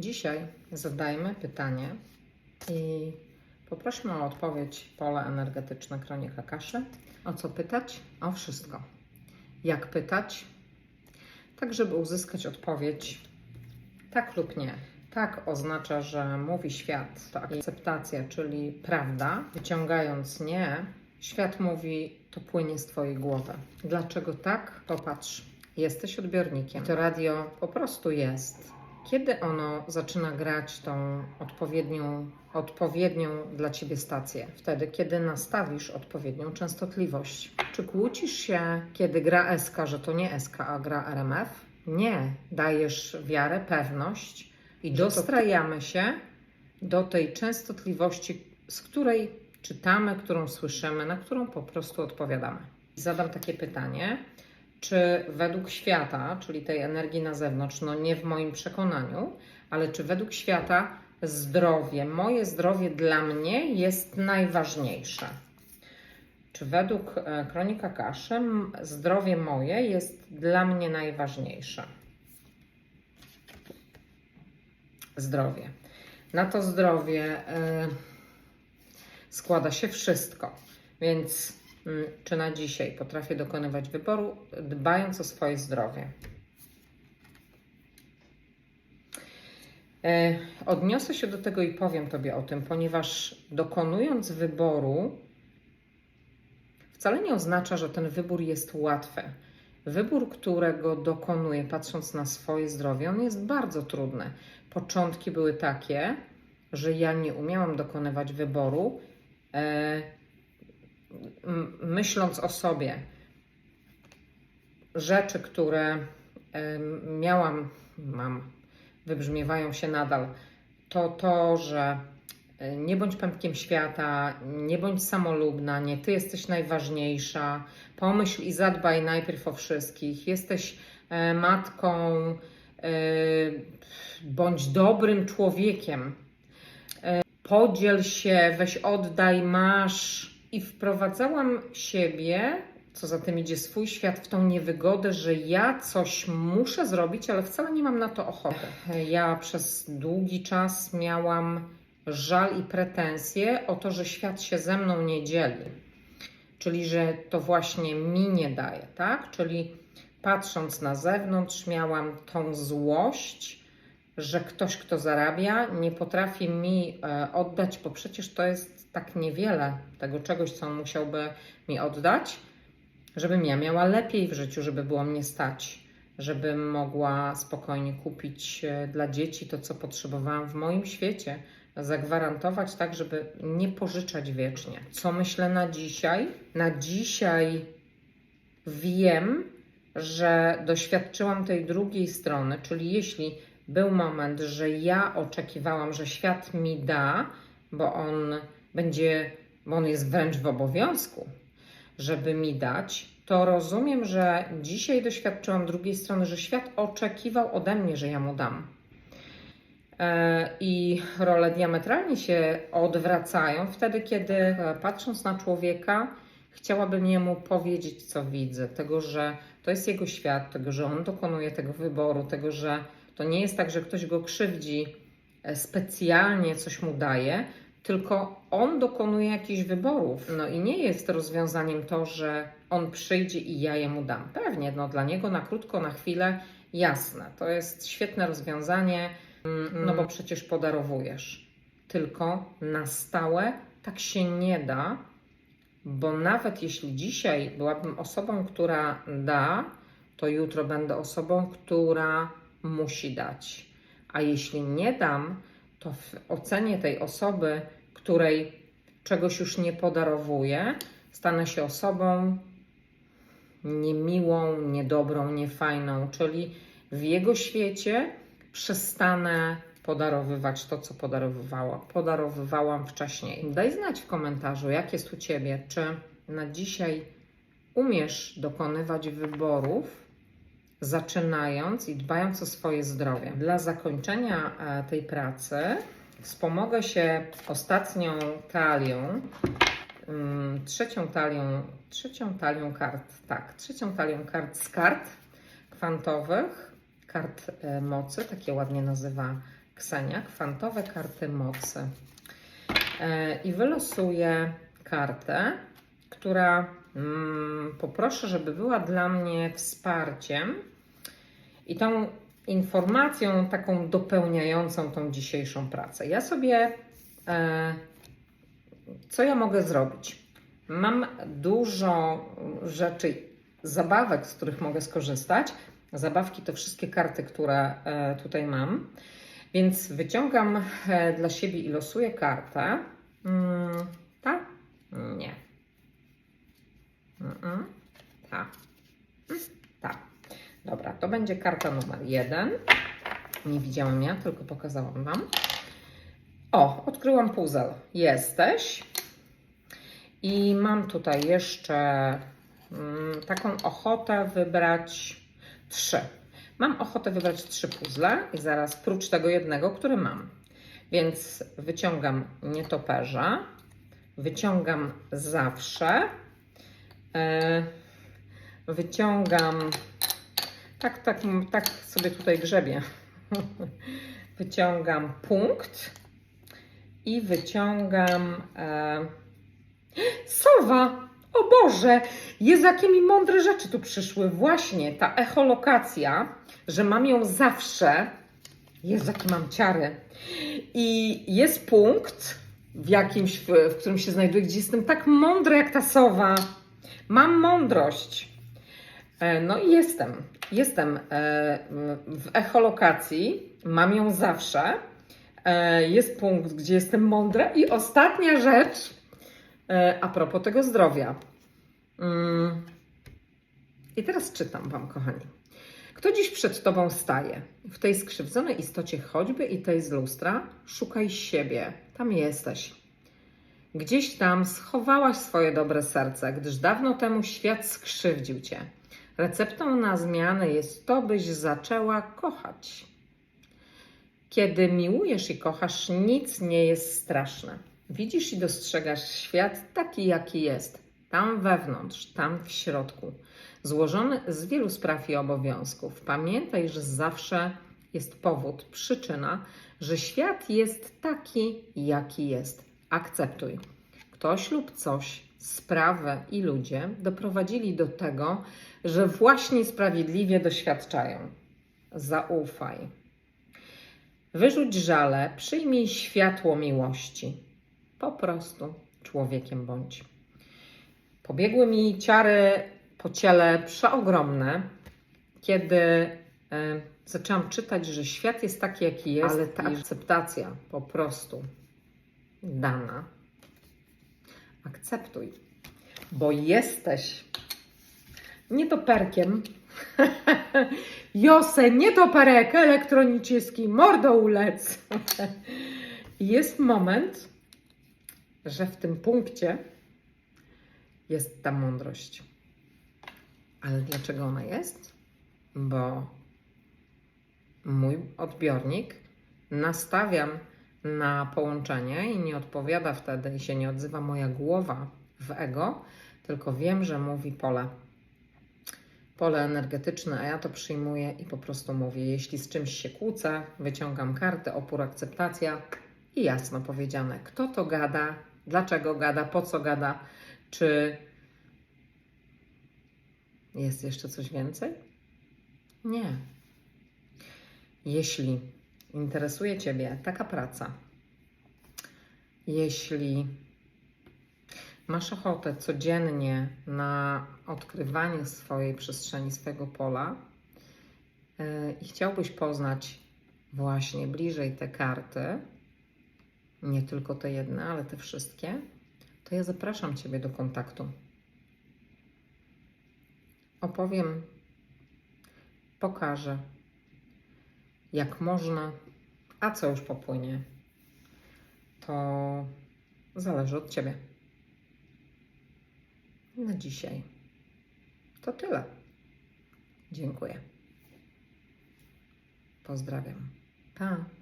Dzisiaj zadajmy pytanie i poprośmy o odpowiedź pole energetyczne Kronika Kaszy. O co pytać? O wszystko. Jak pytać? Tak, żeby uzyskać odpowiedź tak lub nie. Tak oznacza, że mówi świat, to akceptacja, czyli prawda. Wyciągając nie, świat mówi, to płynie z Twojej głowy. Dlaczego tak? Popatrz, jesteś odbiornikiem. To radio po prostu jest. Kiedy ono zaczyna grać tą odpowiednią, odpowiednią dla Ciebie stację? Wtedy, kiedy nastawisz odpowiednią częstotliwość. Czy kłócisz się, kiedy gra SK, że to nie SK, a gra RMF? Nie. Dajesz wiarę, pewność i dostrajamy się do tej częstotliwości, z której czytamy, którą słyszymy, na którą po prostu odpowiadamy. Zadam takie pytanie. Czy według świata, czyli tej energii na zewnątrz, no nie w moim przekonaniu, ale czy według świata zdrowie, moje zdrowie dla mnie jest najważniejsze? Czy według e, Kronika Kaszy zdrowie moje jest dla mnie najważniejsze? Zdrowie. Na to zdrowie e, składa się wszystko. Więc czy na dzisiaj potrafię dokonywać wyboru, dbając o swoje zdrowie? E, Odniosę się do tego i powiem Tobie o tym, ponieważ dokonując wyboru, wcale nie oznacza, że ten wybór jest łatwy. Wybór, którego dokonuję, patrząc na swoje zdrowie, on jest bardzo trudny. Początki były takie, że ja nie umiałam dokonywać wyboru, e, myśląc o sobie. Rzeczy, które miałam, mam, wybrzmiewają się nadal, to to, że e, nie bądź pępkiem świata, nie bądź samolubna, nie ty jesteś najważniejsza. Pomyśl i zadbaj najpierw o wszystkich. Jesteś e, matką, e, bądź dobrym człowiekiem. Podziel się, weź oddaj, masz. I wprowadzałam siebie, co za tym idzie swój świat, w tą niewygodę, że ja coś muszę zrobić, ale wcale nie mam na to ochoty. Ja przez długi czas miałam żal i pretensje o to, że świat się ze mną nie dzieli. Czyli, że to właśnie mi nie daje, tak? Czyli patrząc na zewnątrz, miałam tą złość, że ktoś, kto zarabia, nie potrafi mi e, oddać, bo przecież to jest tak niewiele tego czegoś, co on musiałby mi oddać, żebym ja miała lepiej w życiu, żeby było mnie stać, żebym mogła spokojnie kupić e, dla dzieci to, co potrzebowałam w moim świecie, zagwarantować tak, żeby nie pożyczać wiecznie. Co myślę na dzisiaj? Na dzisiaj wiem, że doświadczyłam tej drugiej strony, czyli jeśli był moment, że ja oczekiwałam, że świat mi da, bo on będzie, bo on jest wręcz w obowiązku, żeby mi dać, to rozumiem, że dzisiaj doświadczyłam drugiej strony, że świat oczekiwał ode mnie, że ja mu dam. E, I role diametralnie się odwracają wtedy, kiedy e, patrząc na człowieka, chciałabym jemu powiedzieć, co widzę, tego, że to jest jego świat, tego, że on dokonuje tego wyboru, tego, że to nie jest tak, że ktoś go krzywdzi, e, specjalnie coś mu daje, tylko on dokonuje jakichś wyborów. No i nie jest rozwiązaniem to, że on przyjdzie i ja jemu dam. Pewnie, no dla niego na krótko, na chwilę, jasne. To jest świetne rozwiązanie, mm, no bo przecież podarowujesz. Tylko na stałe tak się nie da, bo nawet jeśli dzisiaj byłabym osobą, która da, to jutro będę osobą, która musi dać. A jeśli nie dam, to w ocenie tej osoby, której czegoś już nie podarowuję, stanę się osobą niemiłą, niedobrą, niefajną, czyli w jego świecie przestanę podarowywać to, co podarowywała, podarowywałam wcześniej. Daj znać w komentarzu, jak jest u Ciebie, czy na dzisiaj umiesz dokonywać wyborów, zaczynając i dbając o swoje zdrowie. Dla zakończenia e, tej pracy wspomogę się ostatnią talią, mm, trzecią talią, trzecią talią kart, tak, trzecią talią kart z kart kwantowych, kart e, mocy, takie ładnie nazywa Ksenia, kwantowe karty mocy. E, I wylosuję kartę, która poproszę, żeby była dla mnie wsparciem i tą informacją taką dopełniającą tą dzisiejszą pracę. Ja sobie, e, co ja mogę zrobić? Mam dużo rzeczy, zabawek, z których mogę skorzystać. Zabawki to wszystkie karty, które e, tutaj mam. Więc wyciągam e, dla siebie i losuję kartę. Mm, ta? Nie. Mm-mm. Ta. Mm, Ta. Dobra, to będzie karta numer jeden. Nie widziałam ja, tylko pokazałam Wam. O, odkryłam puzzle. Jesteś. I mam tutaj jeszcze mm, taką ochotę wybrać trzy. Mam ochotę wybrać trzy puzzle i zaraz prócz tego jednego, który mam. Więc wyciągam nietoperza, wyciągam zawsze, wyciągam, tak, tak, tak sobie tutaj grzebię, wyciągam punkt i wyciągam e, sowa. O Boże, jest jakie mi mądre rzeczy tu przyszły. Właśnie ta echolokacja, że mam ją zawsze. Jest jakie mam ciary. I jest punkt w jakimś, w, w którym się znajduję, gdzie jestem tak mądra jak ta sowa. Mam mądrość. E, No i jestem. Jestem e, w echolokacji. Mam ją zawsze. E, Jest punkt, gdzie jestem mądra. I ostatnia rzecz, a propos tego zdrowia. Mm. I teraz czytam Wam, kochani. Kto dziś przed Tobą staje? W tej skrzywdzonej istocie choćby i tej z lustra, szukaj siebie. Tam jesteś. Gdzieś tam schowałaś swoje dobre serce, gdyż dawno temu świat skrzywdził Cię. Receptą na zmianę jest to, byś zaczęła kochać. Kiedy miłujesz i kochasz, nic nie jest straszne. Widzisz i dostrzegasz świat taki, jaki jest. Tam wewnątrz, tam w środku. Złożony z wielu spraw i obowiązków. Pamiętaj, że zawsze jest powód, przyczyna, że świat jest taki, jaki jest. Akceptuj. Ktoś lub coś, sprawę i ludzie doprowadzili do tego, że właśnie sprawiedliwie doświadczają. Zaufaj. Wyrzuć żale, przyjmij światło miłości. Po prostu człowiekiem bądź. Pobiegły mi ciary po ciele przeogromne, kiedy e, zaczęłam czytać, że świat jest taki, jaki jest, ale ta akceptacja po prostu dana. Akceptuj, bo jesteś nietoperkiem. Jose, nietoperek elektroniczny, mordoulec. jest moment, że w tym punkcie jest ta mądrość. Ale dlaczego ona jest? Bo mój odbiornik nastawiam na połączenie i nie odpowiada wtedy i się nie odzywa moja głowa w ego, tylko wiem, że mówi pole. Pole energetyczne, a ja to przyjmuję i po prostu mówię. Jeśli z czymś się kłócę, wyciągam kartę, opór, akceptacja i jasno powiedziane, kto to gada, dlaczego gada, po co gada, czy jest jeszcze coś więcej? Nie. Jeśli interesuje Ciebie taka praca, jeśli masz ochotę codziennie na odkrywanie swojej przestrzeni, swojego pola yy, i chciałbyś poznać właśnie bliżej te karty, nie tylko te jedne, ale te wszystkie, to ja zapraszam Ciebie do kontaktu. Opowiem, pokażę, jak można, a co już popłynie, to zależy od Ciebie. Na dzisiaj to tyle. Dziękuję. Pozdrawiam. Pa.